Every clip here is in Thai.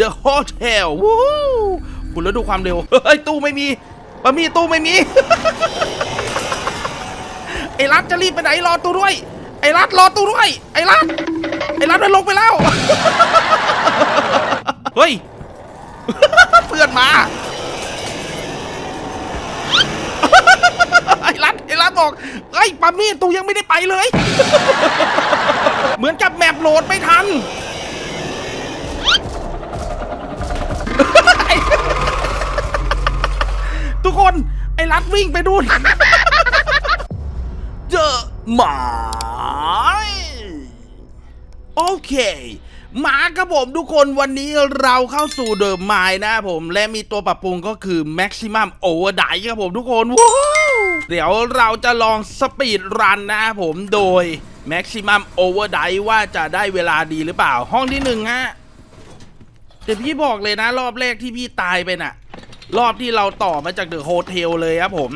The Hotel วู้คุณแล้วดูความเร็ว เฮ้ย ตู้ไม่มีบะมี่ตู้ไม่มี ไอ้รัฐจะรีบไปไหนรอตู้ด้วย ไอ้รัฐรอตู้ด้วย ไอ้รัฐไอ้รัฐมันลงไปแล้ว เฮ้ย เพื่อนมา ไอ้รัฐไอ้รัฐบอกไอ้ยปามี่ตู้ยังไม่ได้ไปเลย เหมือนกับแมปโหลดไม่ทัน ทุกคน ไอ้รัฐวิ่งไปดูนเจอหมาโอเคมาครับผมทุกคนวันนี้เราเข้าสู่เดิมไมล์นะผม และมีตัวปรับปรุงก็คือ Maximum Overdrive ครับผมทุกคนว้าวเดี๋ยวเราจะลองสปีดรันนะครับผมโดย Maximum Overdrive ว่าจะได้เวลาดีหรือเปล่าห้องที่หนึ่งฮะแต่พี่บอกเลยนะรอบแรกที่พี่ตายไปน่ะ รอบที่เราต่อมาจากเดอะโฮเทลเลยครับผม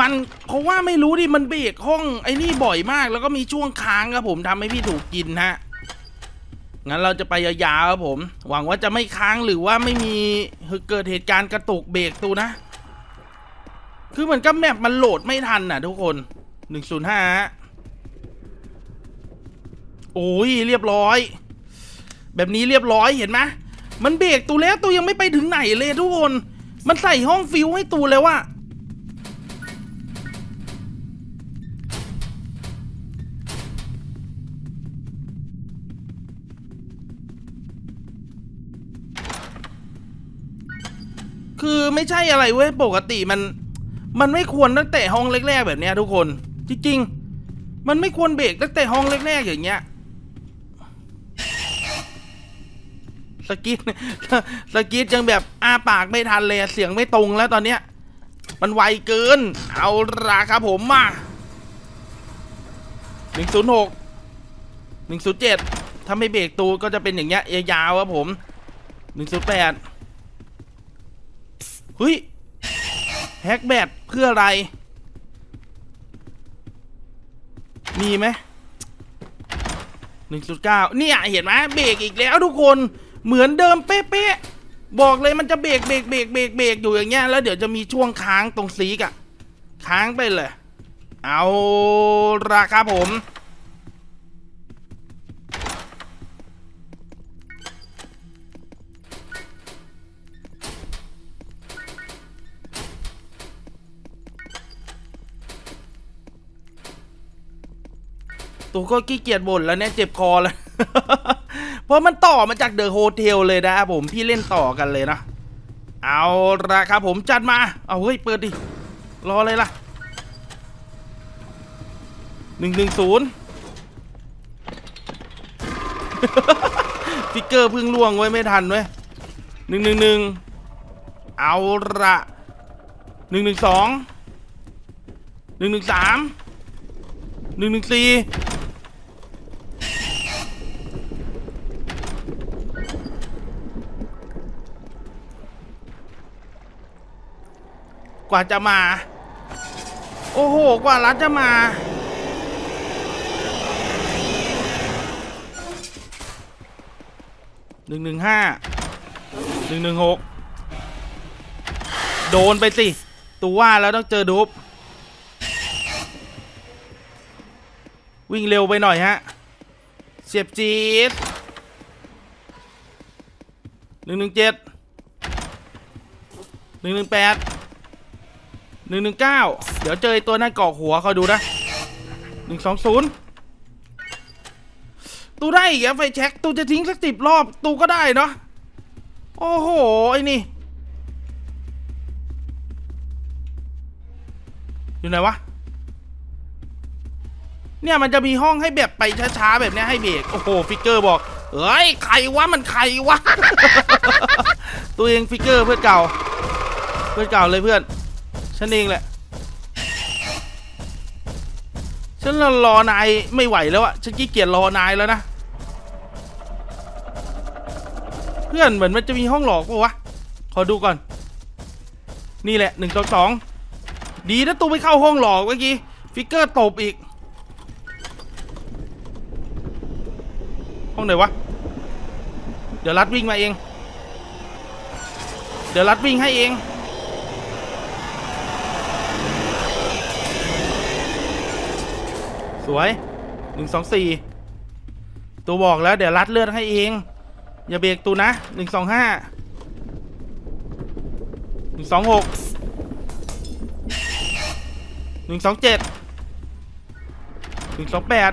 มันเพราะว่าไม่รู้ดิมันเบรกห้องไอ้นี่บ่อยมาก แล้วก็มีช่วงค้างครับผมทำให้พี่ถูกกินฮะงั้นเราจะไปยาวๆครับผม หวังว่าจะไม่ค้างหรือว่าไม่มีเกิดเหตุการณ์กระตุกเบรกตูนะ คือเหมือนกับแมปมันโหลดไม่ทันน่ะทุกคน105ฮะโอ้ยเรียบร้อย แบบนี้เรียบร้อยเห็นไหมมันเบรกตูแล้วตูยังไม่ไปถึงไหนเลยทุกคน มันใส่ห้องฟิวให้ตูแล้วว่าคือไม่ใช่อะไรเว้ยปกติมัน มันไม่ควรตั้งแต่ห้องแรกๆแบบเนี้ยทุกคน จริงๆ มันไม่ควรเบรกตั้งแต่ห้องแรกๆอย่างเงี้ย สกิทสกิทยังแบบอ้าปากไม่ทันเลยเสียงไม่ตรงแล้วตอนเนี้ย มันไวเกิน เอาราครับผมมาหนึ่งศูนย์หกหนึ่งศูนย์เจ็ดถ้าไม่เบรกตูก็จะเป็นอย่างเงี้ยยาวครับผมหนึ่งศูนย์แปดเฮ้ยแฮกแบตเพื่ออะไร มีไหมหนึ่งจุดเก้าเนี่ย เห็นไหมเบรกอีกแล้วทุกคน เหมือนเดิมเป๊ะๆบอกเลยมันจะเบรกเบรกเบรกเบรกเบรกอยู่อย่างเงี้ยแล้วเดี๋ยวจะมีช่วงค้างตรงซีกอะค้างไปเลย เอาราคาผมตัวก็ขี้เกียจบ่นแล้วเนี่ยเจ็บคอแล้ว ราะมันต่อมาจากเดอะโฮเทลเลยนะครับผมพี่เล่นต่อกันเลยนะ เอาละครับผมจัดมา เอาเฮ้ยเปิดดิ รอเลยล่ะหนึ่งหนึ่งศูนย์ฟิกเกอร์พึ่งล่วงไว้ไม่ทันเว้ยหนึ่งหนึ่งหนึ่งเอาละหนึ่งหนึ่งสองหนึ่งหนึ่งสามหนึ่งหนึ่งสี่ ว่าจะมา โอ้โห กว่ารัฐจะมา หนึ่งหนึ่งห้า หนึ่งหนึ่งหก โดนไปสิ ตัวว่าแล้วต้องเจอดูบวิ่งเร็วไปหน่อยฮะ เสียบจีดหนึ่งหนึ่งเจ็ดหนึ่งหนึ่งแปด หนึ่งหนึ่งเก้าเดี๋ยวเจอไอตัวนั่นเกาะหัวเขาดูนะหนึ่งสองศูนย์ตูได้อีกไฟแช็กตูจะทิ้งสักสิบรอบตูก็ได้เนาะโอ้โหไอ้นี่ อยู่ไหนวะ เนี่ยมันจะมีห้องให้แบบไปช้าๆแบบเนี้ยให้เบรกโอ้โหฟิกเกอร์บอกเฮ้ยใครวะมันใครวะ ตัวเองฟิกเกอร์เพื่อนเก่า เพื่อนเก่าเลยเพื่อน ฉันเองแหละ ฉันรอนายไม่ไหวแล้วอะฉันขี้เกียจรอนายแล้วนะ เพื่อนเหมือนมันจะมีห้องหลอกปะวะ ขอดูก่อน นี่แหละหนึ่งต่อสอง ดีนะตูไม่เข้าห้องหลอกเมื่อกี้ ฟิกเกอร์ตบอีก ห้องไหนวะ เดี๋ยวรัดวิ่งมาเอง เดี๋ยวรัดวิ่งให้เอง สวยหนึ่งสองสี่ตัวบอกแล้ว เดี๋ยวรัดเลือดให้เอง อย่าเบรกตูนะหนึ่งสองห้าหนึ่งสองหกหนึ่งสองเจ็ดหนึ่งสองแปด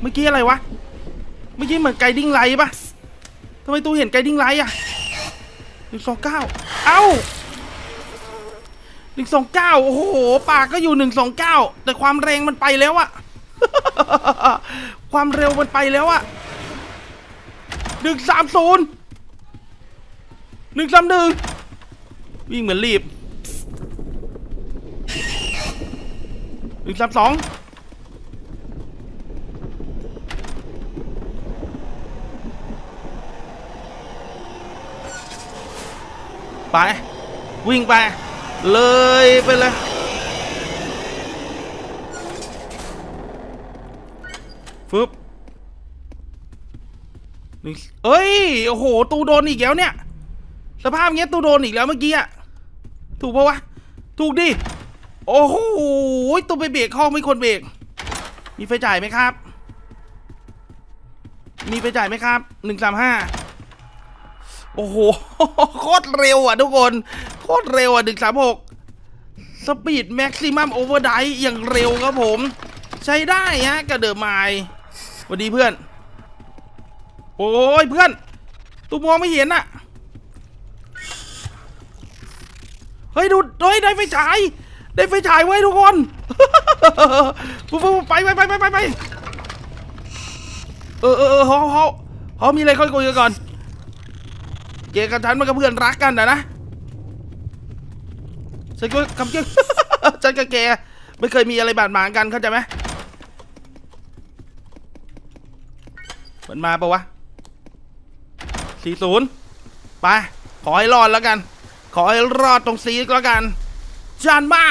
เมื่อกี้อะไรวะ เมื่อกี้เหมือนไกดิ้งไลท์ปะทำไมตูเห็นไกดิ้งไลท์อะหนึ่งสองเก้าเอ้า หนึ่งสองเก้าโอ้โห ปากก็อยู่หนึ่งสองเก้าแต่ความแรงมันไปแล้วอะความเร็วมันไปแล้วอะหนึ่งสามศูนย์หนึ่งสามหนึ่งวิ่งเหมือนรีบหนึ่งสามสองไป วิ่งไป เลยไปเลยฟึบเอ้ย โอ้โห ตูโดนอีกแล้วเนี่ย สภาพเงี้ยตูโดนอีกแล้วเมื่อกี้อะถูกปะวะ ถูกดิ โอ้โหตูไปเบรกห้องไม่ควรเบรก มีไฟจ่ายไหมครับ มีไฟจ่ายไหมครับ หนึ่งสามห้า โอ้โห โคตรเร็วอะทุกคน คตรเร็วอะหนึ่งสามหกสปีดแม็กซิมัมโอเวอร์ไดอย่างเร็วครับผม ใช้ได้ฮะกระเดิมไม้สวัสดีเพื่อน โอ้ยเพื่อนตูมองไม่เห็นอะเฮ้ยดูเฮ้ยได้ไฟฉาย ได้ไฟฉายไว้ทุกคนปุ๊บปุ๊บไปไปไปไปไปไปเออเออเออเขาเขาเขามีอะไรค่อยคุยกันก่อนเกกับฉันมันก็เพื่อนรักกันนะนะ ฉันก็คำเก่งฉันกับแกไม่เคยมีอะไรบาดหมางกันเข้าใจไหมมันมาปะวะ40ไปขอให้รอดแล้วกัน ขอให้รอดตรงซีกแล้วกันจานมา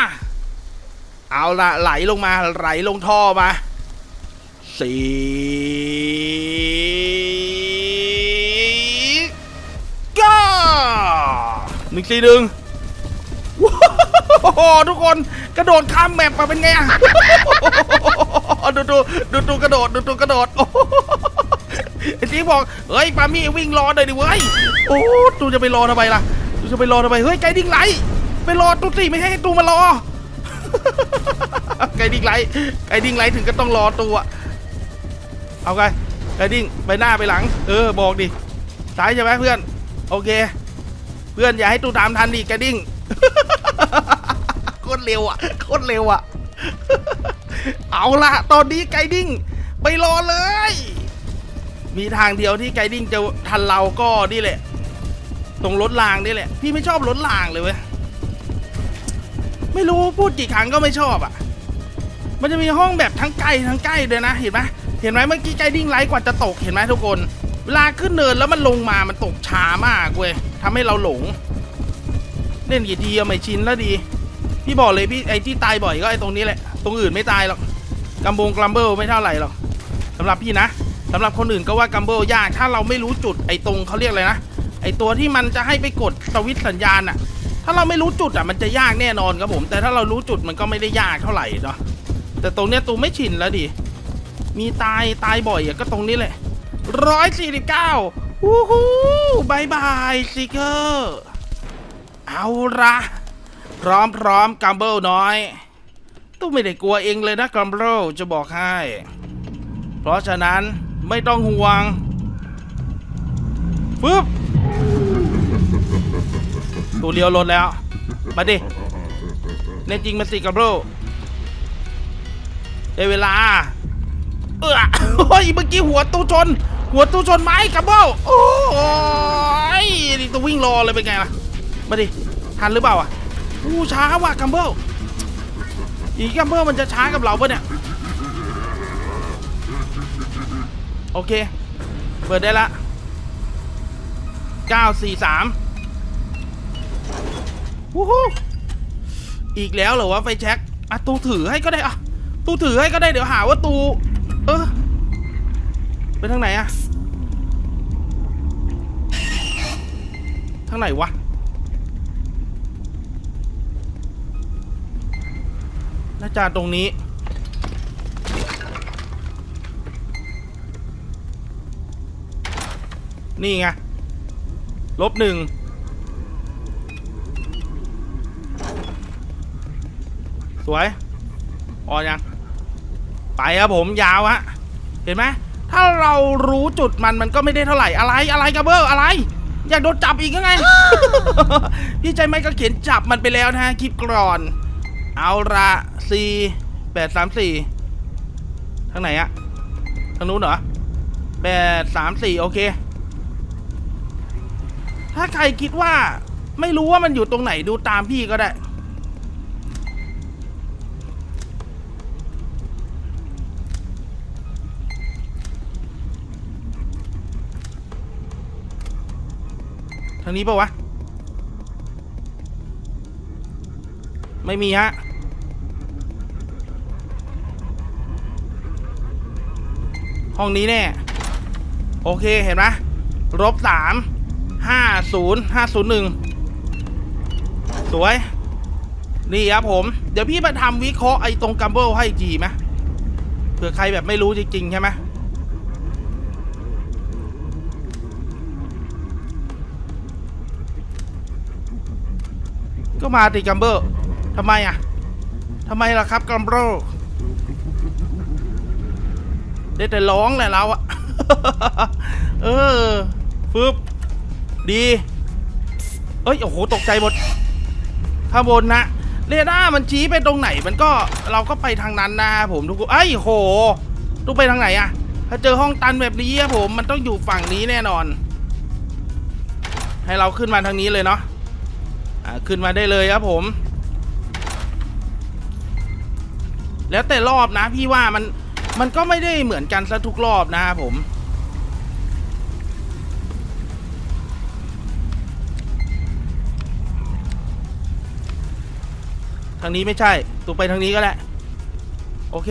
เอาละไหลลงมาไหลลงท่อมาสีก้าหนึ่งสี่หนึ่ง ว้าวทุกคนกระโดดข้ามแมปมาเป็นไงอะดูดูดูดูกระโดดดูดูกระโดดโอ้โหไอ้จีบอกเฮ้ยปามี่วิ่งรอหน่อยดิเว้ยโอ้ตูจะไปรอทำไมล่ะตูจะไปรอทำไมเฮ้ยไกดิ้งไหลไปรอตูสิไม่ให้ตูมารอไกดิ้งไหลไกดิ้งไหลถึงก็ต้องรอตัวเอาไงไกดิ้งไปหน้าไปหลัง เออบอกดิซ้ายใช่ไหมเพื่อน โอเค เพื่อนอย่าให้ตูตามทันดิไกดิ้ง ตรเร็วอะโคตรเร็วอะ เอาละตอนนี้ไกดิ้งไปรอเลย มีทางเดียวที่ไกดิ้งจะทันเราก็นี่แหละ ตรงรถรางนี่แหละ พี่ไม่ชอบรถรางเลยเว้ย ไม่รู้พูดกี่ครั้งก็ไม่ชอบอะ มันจะมีห้องแบบทั้งไกล้ทั้งใกล้เลยนะ เห็นไหมเห็นไหมเมื่อกี้ไกดิ้งไลท์กว่าจะตกเห็นไหมทุกคน เวลาขึ้นเนินแล้วมันลงมามันตกช้ามากเว้ยทำให้เราหลง เล่นกี่ทีไม่ชินแล้วดี พี่บอกเลยพี่ไอ้ที่ตายบ่อยก็ไอ้ตรงนี้แหละ ตรงอื่นไม่ตายหรอกกัมบงกัมเบิลไม่เท่าไหร่หรอกสำหรับพี่นะสำหรับคนอื่นก็ว่ากัมเบิลยากถ้าเราไม่รู้จุดไอ้ตรงเขาเรียกอะไรนะไอ้ตัวที่มันจะให้ไปกดสวิตสัญญาณอะถ้าเราไม่รู้จุดอะมันจะยากแน่นอนครับผม แต่ถ้าเรารู้จุดมันก็ไม่ได้ยากเท่าไหร่เนาะแต่ตรงเนี้ยตูไม่ชินแล้วดิ มีตายตายบ่อยอะก็ตรงนี้แหละร้อยสี่สิบเก้าวู้ฮู้บายบายซิเกอร์ เอาละ พร้อมพร้อมกัมเบิลน้อยตู้ไม่ได้กลัวเองเลยนะกัมเบิลจะบอกให้ เพราะฉะนั้นไม่ต้องห่วงปึ๊บตัวเลี้ยวรถแล้ว มาดิแน่จริงมาสิกัมเบิลได้เวลา เออโอ้ยเมื่อกี้หัวตู้ชน หัวตู้ชนไม้กัมเบิลโอ้ยนี่ตัววิ่งรอเลยเป็นไงล่ะ มาดิทันหรือเปล่าอะ อู้ช้าว่ะกัมเบิลอีกัมเบิลมันจะช้ากับเราปะเนี่ย โอเค เปิดได้ละ 943วู้ฮู้อีกแล้วเหรอวะไฟแช็กอะตูถือให้ก็ได้อะตูถือให้ก็ได้เดี๋ยวหาว่าตู เออไปทางไหนอะทางไหนวะ น่าจะตรงนี้ นี่ไง ลบหนึ่ง สวยออนยัง ไปครับผมยาวฮะ เห็นไหม ถ้าเรารู้จุดมันมันก็ไม่ได้เท่าไหร่ อะไรอะไรกับเบอร์อะไรอยากโดนจับอีกยังไง พี่ใจไม่ก็เขียนจับมันไปแล้วนะฮะคลิปก่อน เอาละสี่แปดสามสี่ทางไหนอะทางนู้นเหรอแปดสามสี่โอเค ถ้าใครคิดว่าไม่รู้ว่ามันอยู่ตรงไหนดูตามพี่ก็ได้ ทางนี้ปะวะ ไม่มีฮะ ห้องนี้แน่ โอเคเห็นไหมลบสามห้าศูนย์ห้าศูนย์หนึ่งสวย นี่ครับผม เดี๋ยวพี่มาทำวิเคราะห์ไอ้ตรงกัมเบิลให้อีไหมเผื่อใครแบบไม่รู้จริง ๆ ใช่ไหมก็มาติกัมเบอร์ทำไมอะทำไมล่ะครับกัมเบอร์ ได้แต่ร้องแหละเราอะเออฟึบดีเอ้ยโอ้โหตกใจหมดข้างบนนะเรดาร์มันชี้ไปตรงไหนมันก็เราก็ไปทางนั้นนะผมทุกคนเอ้โหต้องไปทางไหนอะถ้าเจอห้องตันแบบนี้อะผมมันต้องอยู่ฝั่งนี้แน่นอน ให้เราขึ้นมาทางนี้เลยเนาะอ่าขึ้นมาได้เลยครับผม แล้วแต่รอบนะพี่ว่ามัน มันก็ไม่ได้เหมือนกันซะทุกรอบนะครับผม ทางนี้ไม่ใช่ ตูไปทางนี้ก็ได้โอเค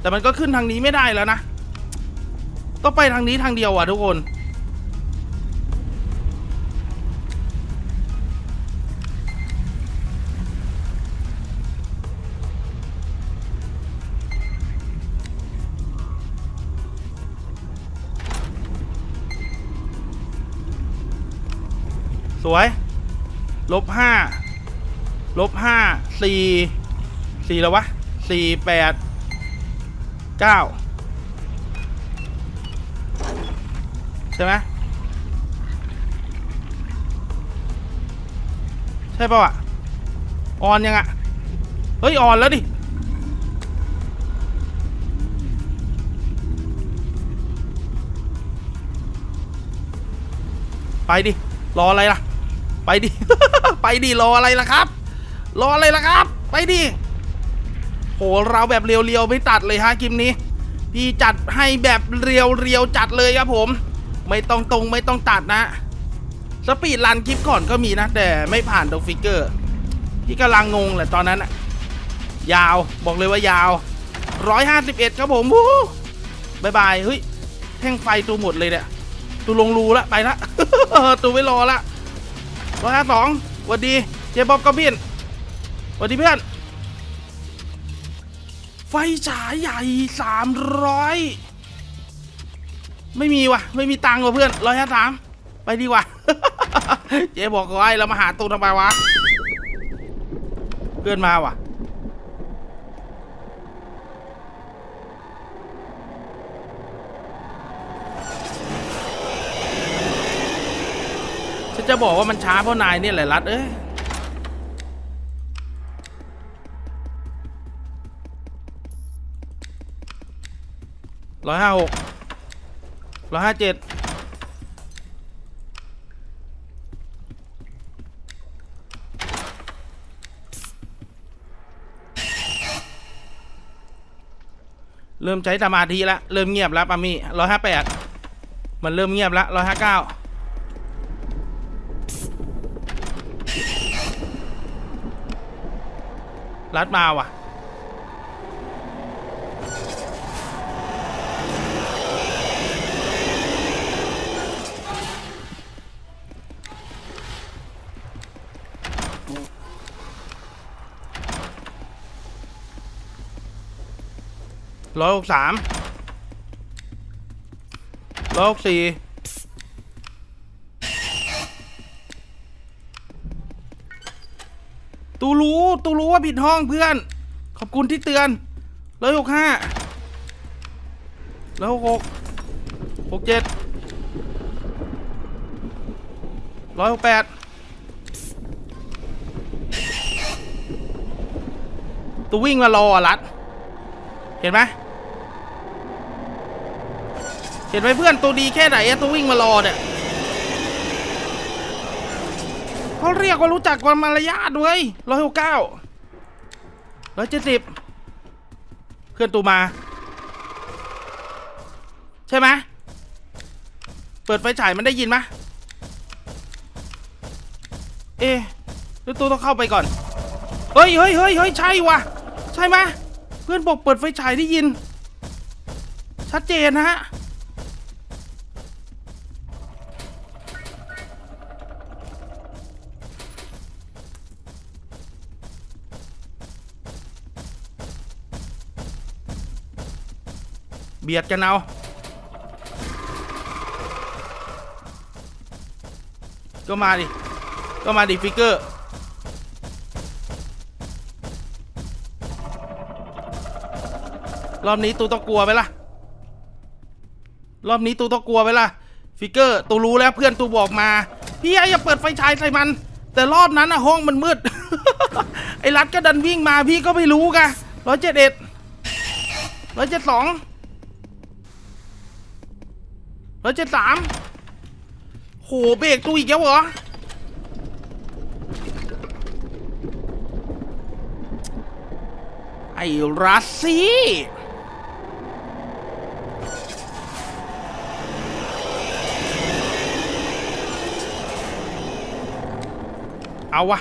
แต่มันก็ขึ้นทางนี้ไม่ได้แล้วนะ ต้องไปทางนี้ทางเดียวอะทุกคน สวย ลบห้า ลบห้า สี่ สี่แล้ววะ สี่แปด เก้า ใช่ไหมใช่ป่าวอะ ออนยังอะ เฮ้ย ออนแล้วดิไปดิ รออะไรล่ะ ไปดิ ไปดิรออะไรล่ะครับ รออะไรล่ะครับ ไปดิ โหเราแบบเรียวๆไม่ตัดเลยฮะคลิปนี้ พี่จัดให้แบบเรียวๆจัดเลยครับผม ไม่ต้องตรงไม่ต้องตัดนะ สปีดรันคลิปก่อนก็มีนะ แต่ไม่ผ่านตรงฟิกเกอร์ พี่กำลังงงแหละตอนนั้นอะยาวบอกเลยว่ายาวร้อยห้าสิบเอ็ดครับผมวู้บายบายเฮ้ยแท่งไฟตูหมดเลยเนี่ยตูลงรูละไปละตูไม่รอละ ร้อยห้าสองสวัสดีเจบ๊อบกอบินสวัสดีเพื่อน ไฟฉายใหญ่สามร้อยไม่มีว่ะไม่มีตังค์ว่ะเพื่อนร้อยห้าสามไปดีกว่า เจ๊บอกไอ้เรามาหาตูทำไมวะ เพื่อนมาว่ะ จะบอกว่ามันช้าเพราะนายเนี่ยแหละรัดเอ้ยร้อยห้าหกร้อยห้าเจ็ดเริ่มใช้สมาธิแล้วเริ่มเงียบแล้วปามี่ร้อยห้าแปดมันเริ่มเงียบแล้วร้อยห้าเก้า ลัดมาว่ะ ร้อยหกสามร้อยหกสี่ ตูรู้ตูรู้ว่าผิดห้องเพื่อน ขอบคุณที่เตือนร้อยหกห้าร้อยหกหกหกเจ็ดร้อยหกแปดตูวิ่งมารออะรัด เห็นไหมเห็นไหมเพื่อนตัวดีแค่ไหนอะตัววิ่งมารอเนี่ย เขาเรียกว่ารู้จักความมารยาทเว้ยร้อยหกเก้าร้อยเจ็ดสิบเพื่อนตูมา ใช่ไหมเปิดไฟฉายมันได้ยินไหมเอ๊ะหรือตูต้องเข้าไปก่อน เฮ้ยเฮ้ยเฮ้ยเฮ้ยใช่ว่ะใช่ไหมเพื่อนบอกเปิดไฟฉายได้ยิน ชัดเจนนะฮะ บียดกันเอาก็มาดิ ก็มาดิฟิกเกอร์ รอบนี้ตูต้องกลัวไหมล่ะรอบนี้ตูต้องกลัวไหมล่ะฟิกเกอร์ตูรู้แล้วเพื่อนตูบอกมา พี่ไอ้อย่าเปิดไฟฉายใส่มัน แต่รอบนั้นอะห้องมันมืด ไอ้รัดก็ดันวิ่งมาพี่ก็ไม่รู้ไงร้อยเจ็ดเอ็ดร้อยเจ็ดสอง ร้อยเจ็ดสามโหเบรกตูอีกแล้วเหรอ ไอ้รัสซี่เอาวะ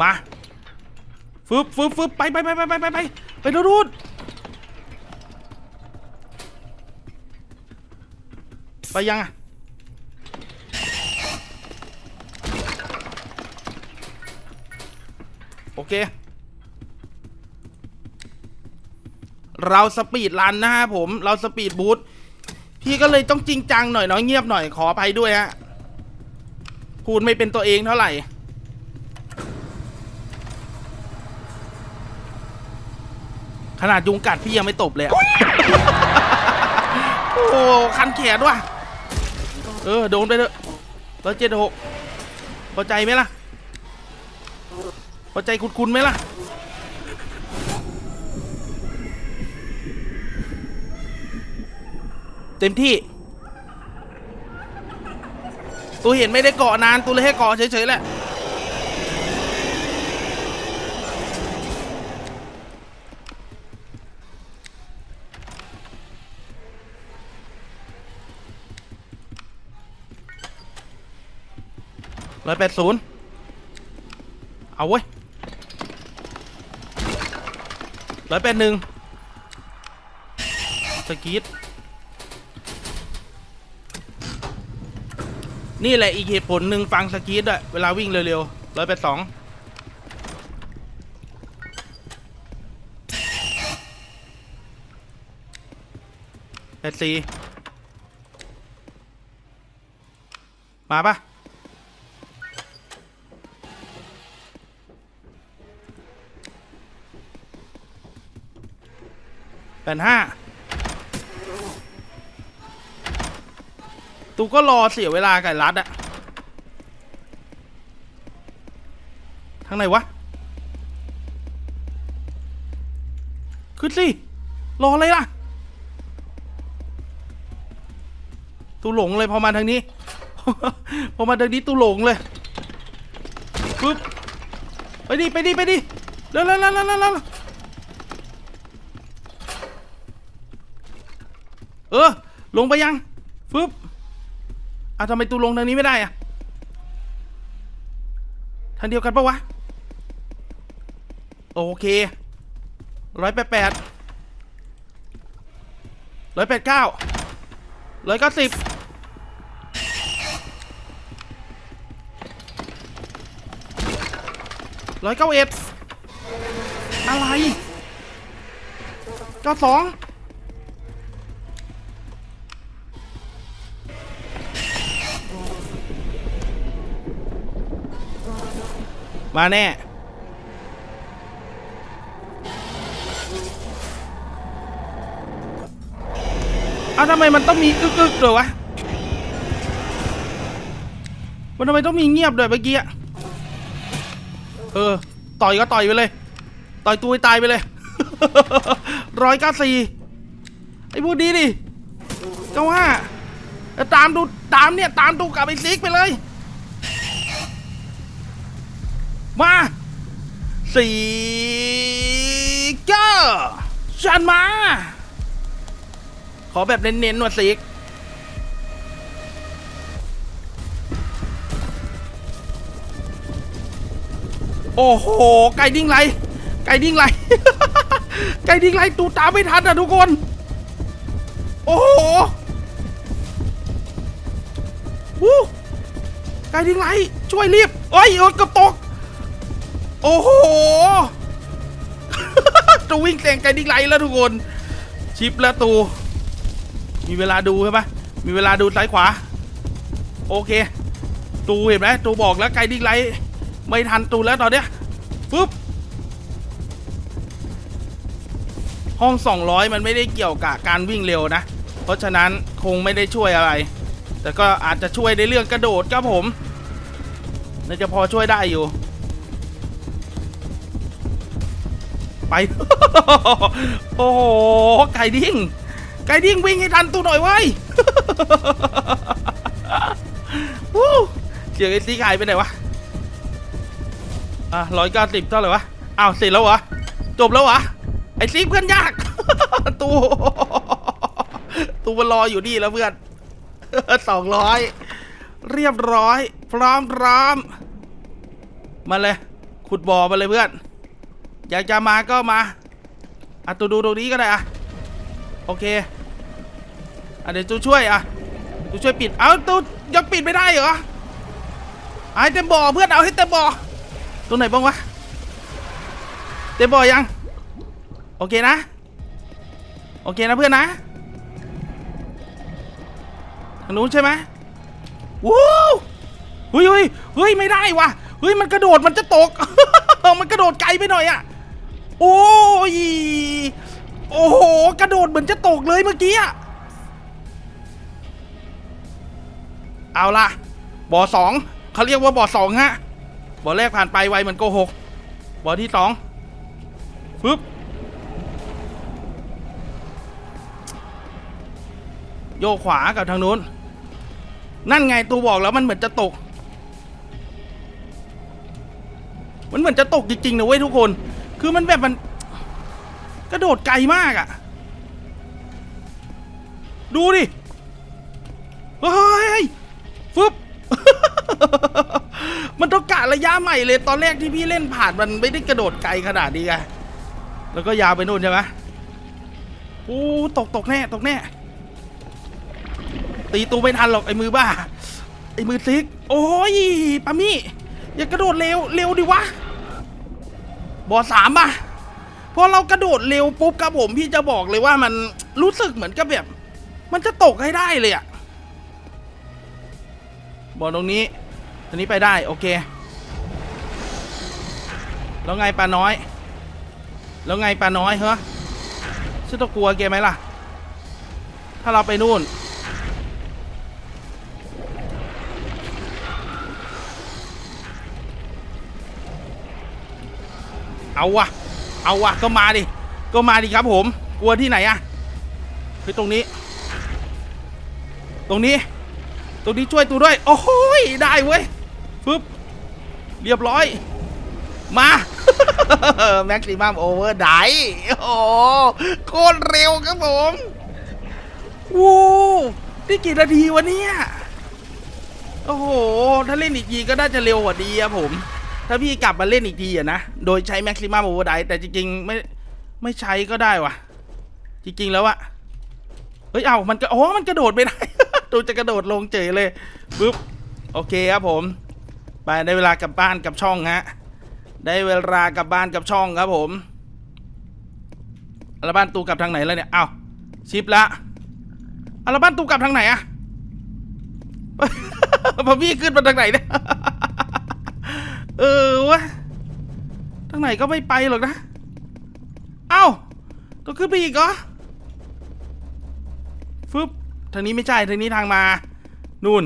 มาฟึบฟึบฟึบไปไปไปไปไปไปไปไปดูดูด ไปยังอะโอเค เราสปีดรันนะฮะผม เราสปีดบูทพี่ก็เลยต้องจริงจังหน่อยเนาะเงียบหน่อยขออภัยด้วยฮะพูดไม่เป็นตัวเองเท่าไหร่ ขนาดยุงกัดพี่ยังไม่ตบเลยอโอ้คันแขนว่ะ เออโดนไปเถอะร้อยเจ็ดหกพอใจไหมล่ะพอใจคุณคุณไหมล่ะเต็มที่ ตัวเห็นไม่ได้เกาะนาน ตัวเลยให้เกาะเฉยๆแหละ ร้อยแปดศูนย์เอาเว้ยร้อยแปดหนึ่งสกีดนี่แหละอีกเหตุผลหนึ่งฟังสกีดอะเวลาวิ่งเร็วๆร้อยแปดสองแปดสี่มาปะ แปดห้าตูก็รอเสียเวลากับรัดอะทางไหนวะ ขึ้นสิ รออะไรล่ะ ตูหลงเลยพอมาทางนี้ พอมาทางนี้ตูหลงเลย ปึ๊บ ไปดิ ไปดิ ไปดิ เร็วเร็วเร็วเร็วเร็วเร็ว เออ ลงไปยังฟึบอะทำไมตูลงทางนี้ไม่ได้อะทางเดียวกันปะวะ โอเคร้อยแปดแปดร้อยแปดเก้าร้อยเก้าสิบร้อยเก้าเอ็ดอะไรเก้าสอง มาแน่ เอาทำไมมันต้องมีอึกอึกด้วยวะ มันทำไมต้องมีเงียบด้วยเมื่อกี้อะเออ ต่อยก็ต่อยไปเลย ต่อยตัวตายไปเลยร้อยเก้าสี่ไอ้พวกนี้ดิเก้าห้าแล้วตามดูตามเนี่ย ตามดูกับไอ้ซิกไปเลย มาสีเก้าฉันมา ขอแบบเน้นๆหน่อยซิกโอ้โห ไก่ดิ้งไร ไก่ดิ้งไร ไก่ดิ้งไรตูตามไม่ทันอะทุกคน โอ้โหวู้ไก่ดิ้งไร ช่วยรีบ โอ้ยโอ้ยกับตก โอ้โห จะวิ่งแซงไก่ดิ้งไรแล้วทุกคน ชิปแล้วตู มีเวลาดูใช่ปะมีเวลาดูซ้ายขวา โอเค ตูเห็นไหมตูบอกแล้วไกลดิ้งไลไม่ทันตูแล้วตอนเนี้ยปุ๊บ ห้อง 200 มันไม่ได้เกี่ยวกับการวิ่งเร็วนะ เพราะฉะนั้นคงไม่ได้ช่วยอะไร แต่ก็อาจจะช่วยในเรื่องกระโดดครับผมน่าจะพอช่วยได้อยู่ ไป โอ้โห ไก่ดิ้ง ไก่ดิ้งวิ่งให้ทันตูหน่อยเว้วู้เสียงไอ้ซีกหายไปไหนวะ อะร้อยเก้าสิบเท่าไหร่วะ อ้าวเสร็จแล้วเหรอจบแล้วเหรอไอ้ซีเพื่อนยาก ตูตูมันรออยู่นี่แล้วเพื่อนสองร้อยเรียบร้อย พร้อมพร้อมมาเลย ขุดบ่อมาเลยเพื่อน อยากจะมาก็มาอะตูดูตรงนี้ก็ได้อะโอเคอะเดี๋ยวตูช่วยอะตูช่วยปิด เอาตูยังปิดไม่ได้เหรอเอาให้เต็มบ่อเพื่อนเอาให้เต็มบ่อตรงไหนบ้างวะเต็มบ่อยัง โอเคนะ โอเคนะเพื่อนนะทางนู้นใช่ไหมวู้เฮ้ยเฮ้ยเฮ้ยไม่ได้วะเฮ้ยมันกระโดดมันจะตก มันกระโดดไกลไปหน่อยอะ โอ้ย โอ้โห กระโดดเหมือนจะตกเลยเมื่อกี้อะเอาละบ่อสองเขาเรียกว่าบ่อสองฮะ บ่อแรกผ่านไปไวเหมือนโกหก บ่อที่สองฟึบโยกขวากับทางนู้น นั่นไงตูบอกแล้วมันเหมือนจะตก มันเหมือนจะตกจริงๆนะเว้ยทุกคน คือมันแบบมัน กระโดดไกลมากอะ่ะ ดูดิ เฮ้ยฟึบ มันต้องกะระยะใหม่เลยตอนแรกที่พี่เล่นผ่านมันไม่ได้กระโดดไกลขนาดนี้ไง แล้วก็ยาวไปนู่นใช่ไหมโอ้ตกตกแน่ ตกแน่ ตีตูไม่ทันหรอกไอ้มือบ้า ไอ้มือซิกโอ้ยปามี่อย่ากระโดดเร็ว เร็วดิวะ บอสามป่ะพอเรากระโดดเร็วปุ๊บครับผมพี่จะบอกเลยว่ามันรู้สึกเหมือนกับแบบ มันจะตกให้ได้เลยอะบอลตรงนี้ตรงนี้ไปได้โอเค แล้วไงปลาน้อย แล้วไงปลาน้อยเหรอฉันต้องกลัวแกไหมล่ะ ถ้าเราไปนู่น เอาวะเอาวะก็มาดิ ก็มาดิครับผม กลัวที่ไหนอะเฮ้ยตรงนี้ ตรงนี้ ตรงนี้ช่วยตูด้วย โอ้โหยได้เว้ยฟึบเรียบร้อย มาแม็กซิมัมโอเวอร์ไดโอ้โหโคตรเร็วครับผมวู้นี่กี่นาทีวะเนี่ย โอ้โห ถ้าเล่นอีกทีก็น่าจะเร็วกว่าดีอะผม ถ้าพี่กลับมาเล่นอีกทีอะนะ โดยใช้แม็กซิมัมโอเวอร์ไดแต่จริงๆ ไม่ไม่ใช้ก็ได้วะจริงๆแล้วอะเฮ้ย เอามันก็อ๋อมันกระโดดไม่ได้ดูจะกระโดดลงเฉยเลยปึ๊บ โอเคครับผม ไปได้เวลากลับบ้านกับช่องฮะ ได้เวลากลับบ้านกับช่องครับผมแล้วบ้านตูกลับทางไหนแล้วเนี่ย เอาชิปละอาลบ้านตูกลับทางไหนอะพอพี่ขึ้นมาทางไหนเนี่ย เออวะทางไหนก็ไม่ไปหรอกนะ เอ้าต้องขึ้นไปอีกเหรอฟึบทางนี้ไม่ใช่ทางนี้ทางมา นู่น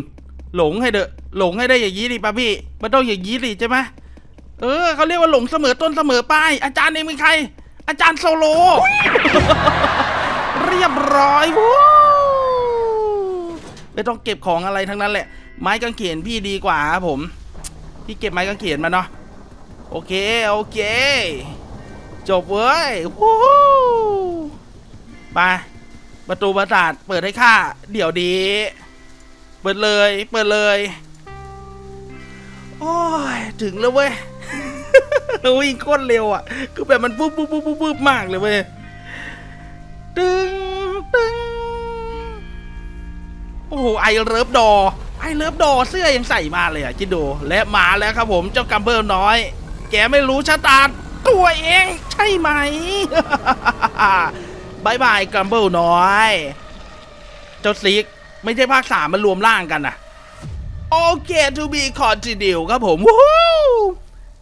หลงให้เดอะหลงให้ได้อย่างนี้ดิป้าพี่มันต้องอย่างนี้ดิใช่ไหมเออเขาเรียกว่าหลงเสมอต้นเสมอปลายอาจารย์เองเป็นใคร อาจารย์โซโล เรียบร้อยวู้ไม่ต้องเก็บของอะไรทั้งนั้นแหละ ไม้กางเขนพี่ดีกว่าครับผม พี่เก็บไม้กางเขนมาเนาะโอเค โอเค จบเว้ยวู้ไปประตูประสาทเปิดให้ข้าเดี๋ยวดี เปิดเลย เปิดเลย โอ้ย ถึงแล้วเว้ยวิ่งโคตรเร็วอะ คือแบบมันปุ๊บปุ๊บปุ๊บปุ๊บปุ๊บมากเลยเว้ย ตึงตึง โอ้โหไอเลิฟดอไอเลิฟดอเสื้อยังใส่มาเลยอะคิดดูและมาแล้วครับผมเจ้ากัมเบิลน้อย แกไม่รู้ชะตาตัวเองใช่ไหมบายบายกัมเบิลน้อย เจ้าซิกไม่ใช่ภาคสามมันรวมร่างกันนะโอเค to be continue ครับผมวู้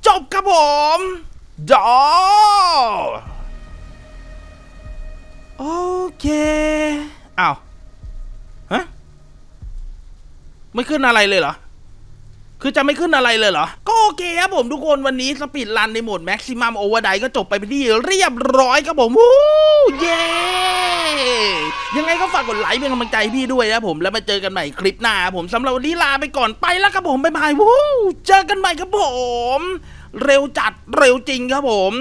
จบครับผมดอโอเคอ้าวฮะ ไม่ขึ้นอะไรเลยเหรอ คือจะไม่ขึ้นอะไรเลยเหรอ ก็โอเคครับผมทุกคนวันนี้สปีดรันในโหมด Maximum Overdrive ก็จบไปเป็นที่เรียบร้อยครับผมวู้เย้ยังไงก็ฝากกดไลค์เป็นกำลังใจพี่ด้วยนะผมแล้วมาเจอกันใหม่คลิปหน้าผมสำหรับวันนี้ลาไปก่อนไปแล้วครับผมบ๊ายบายวู้เจอกันใหม่ครับผม เร็วจัดเร็วจริงครับผม